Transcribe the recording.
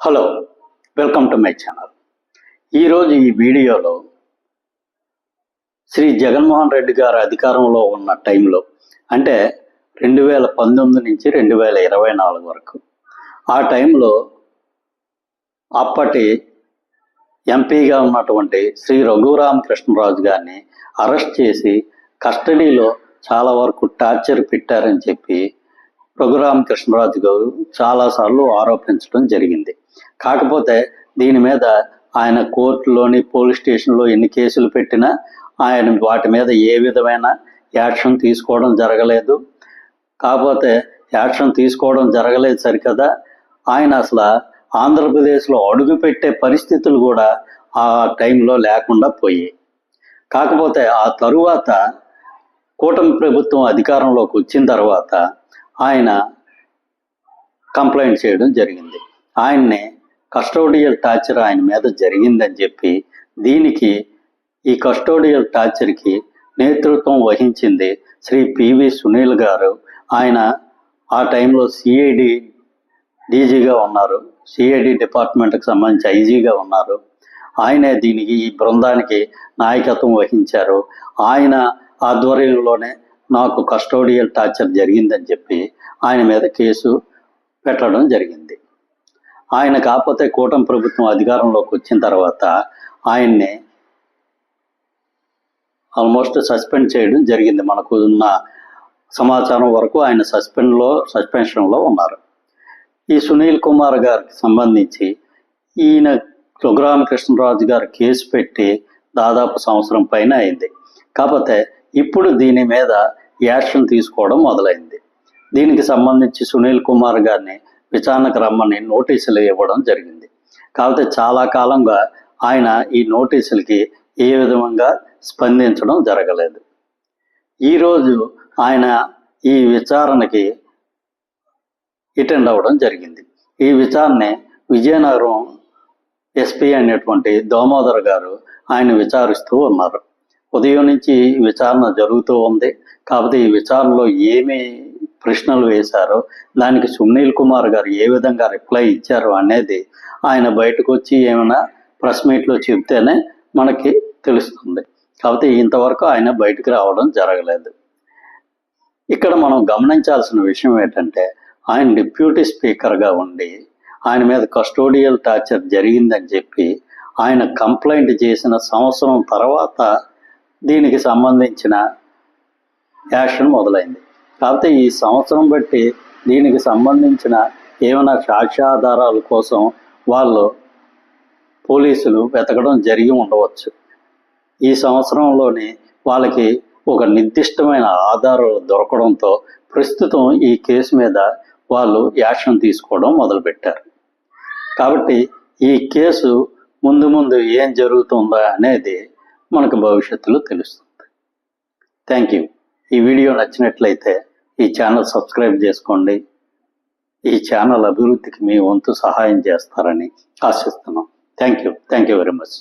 Hello welcome to my channel ఈరోజు ఈ వీడియోలో శ్రీ జగన్మోహన్ రెడ్డి గారు అధికారంలో ఉన్న టైంలో అంటే రెండు వేల పంతొమ్మిది నుంచి రెండు వేల ఇరవై నాలుగు వరకు ఆ టైంలో అప్పటి ఎంపీగా ఉన్నటువంటి శ్రీ రఘురామకృష్ణరాజు గారిని అరెస్ట్ చేసి కస్టడీలో చాలా వరకు టార్చర్ పెట్టారని చెప్పి రఘురామకృష్ణరాజు గారు చాలాసార్లు ఆరోపించడం జరిగింది. కాకపోతే దీని మీద ఆయన కోర్టులోని పోలీస్ స్టేషన్లో ఎన్ని కేసులు పెట్టినా ఆయన వాటి మీద ఏ విధమైన యాక్షన్ తీసుకోవడం జరగలేదు. కాకపోతే యాక్షన్ తీసుకోవడం జరగలేదు సరికదా. ఆయన అసలు ఆంధ్రప్రదేశ్లో అడుగు పెట్టే పరిస్థితులు కూడా ఆ టైంలో లేకుండా పోయాయి. కాకపోతే ఆ తరువాత కూటమి ప్రభుత్వం అధికారంలోకి వచ్చిన తర్వాత ఆయన కంప్లైంట్ చేయడం జరిగింది. ఆయన్ని కస్టోడియల్ టార్చర్ ఆయన మీద జరిగిందని చెప్పి దీనికి ఈ కస్టోడియల్ టార్చర్కి నేతృత్వం వహించింది శ్రీ పివి సునీల్ గారు. ఆయన ఆ టైంలో సిఐడి డీజీగా ఉన్నారు. సిఐడి డిపార్ట్మెంట్కి సంబంధించి ఐజీగా ఉన్నారు. ఆయనే దీనికి ఈ బృందానికి నాయకత్వం వహించారు. ఆయన ఆధ్వర్యంలోనే నాకు కస్టోడియల్ టార్చర్ జరిగిందని చెప్పి ఆయన మీద కేసు పెట్టడం జరిగింది. ఆయన కాకపోతే కూటమి ప్రభుత్వం అధికారంలోకి వచ్చిన తర్వాత ఆయన్ని ఆల్మోస్ట్ సస్పెండ్ చేయడం జరిగింది. మనకు ఉన్న సమాచారం వరకు ఆయన సస్పెండ్లో సస్పెన్షన్లో ఉన్నారు. ఈ సునీల్ కుమార్ గారికి సంబంధించి ఈయన రఘురామకృష్ణరాజు గారు కేసు పెట్టి దాదాపు సంవత్సరం పైన అయింది. కాకపోతే ఇప్పుడు దీని మీద యాక్షన్ తీసుకోవడం మొదలైంది. దీనికి సంబంధించి సునీల్ కుమార్ గారిని విచారణకు రమ్మని నోటీసులు ఇవ్వడం జరిగింది. కాకపోతే చాలా కాలంగా ఆయన ఈ నోటీసులకి ఏ విధంగా స్పందించడం జరగలేదు. ఈరోజు ఆయన ఈ విచారణకి అటెండ్ అవ్వడం జరిగింది. ఈ విచారణ విజయనగరం ఎస్పీ అనేటువంటి దామోదర్ గారు ఆయన విచారిస్తూ ఉన్నారు. ఉదయం నుంచి విచారణ జరుగుతూ ఉంది. కాకపోతే ఈ విచారణలో ఏమి ప్రశ్నలు వేశారో దానికి సునీల్ కుమార్ గారు ఏ విధంగా రిప్లై ఇచ్చారు అనేది ఆయన బయటకు వచ్చి ఏమైనా ప్రెస్ మీట్లో చెప్తేనే మనకి తెలుస్తుంది. కాకపోతే ఇంతవరకు ఆయన బయటకు రావడం జరగలేదు. ఇక్కడ మనం గమనించాల్సిన విషయం ఏంటంటే ఆయన డిప్యూటీ స్పీకర్గా ఉండి ఆయన మీద కస్టోడియల్ టార్చర్ జరిగిందని చెప్పి ఆయన కంప్లైంట్ చేసిన సంవత్సరం తర్వాత దీనికి సంబంధించిన యాక్షన్ మొదలైంది. కాకపోతే ఈ సంవత్సరం బట్టి దీనికి సంబంధించిన ఏమైనా సాక్ష్యాధారాల కోసం వాళ్ళు పోలీసులు వెతకడం జరిగి ఉండవచ్చు. ఈ సంవత్సరంలోనే వాళ్ళకి ఒక నిర్దిష్టమైన ఆధారాలు దొరకడంతో ప్రస్తుతం ఈ కేసు మీద వాళ్ళు యాక్షన్ తీసుకోవడం మొదలుపెట్టారు. కాబట్టి ఈ కేసు ముందు ముందు ఏం జరుగుతుందా అనేది మనకు భవిష్యత్తులో తెలుస్తుంది. థ్యాంక్ యూ ఈ వీడియో నచ్చినట్లయితే ఈ ఛానల్ సబ్స్క్రైబ్ చేసుకోండి. ఈ ఛానల్ అభివృద్ధికి మీ వంతు సహాయం చేస్తారని ఆశిస్తున్నాం. Thank you thank you very much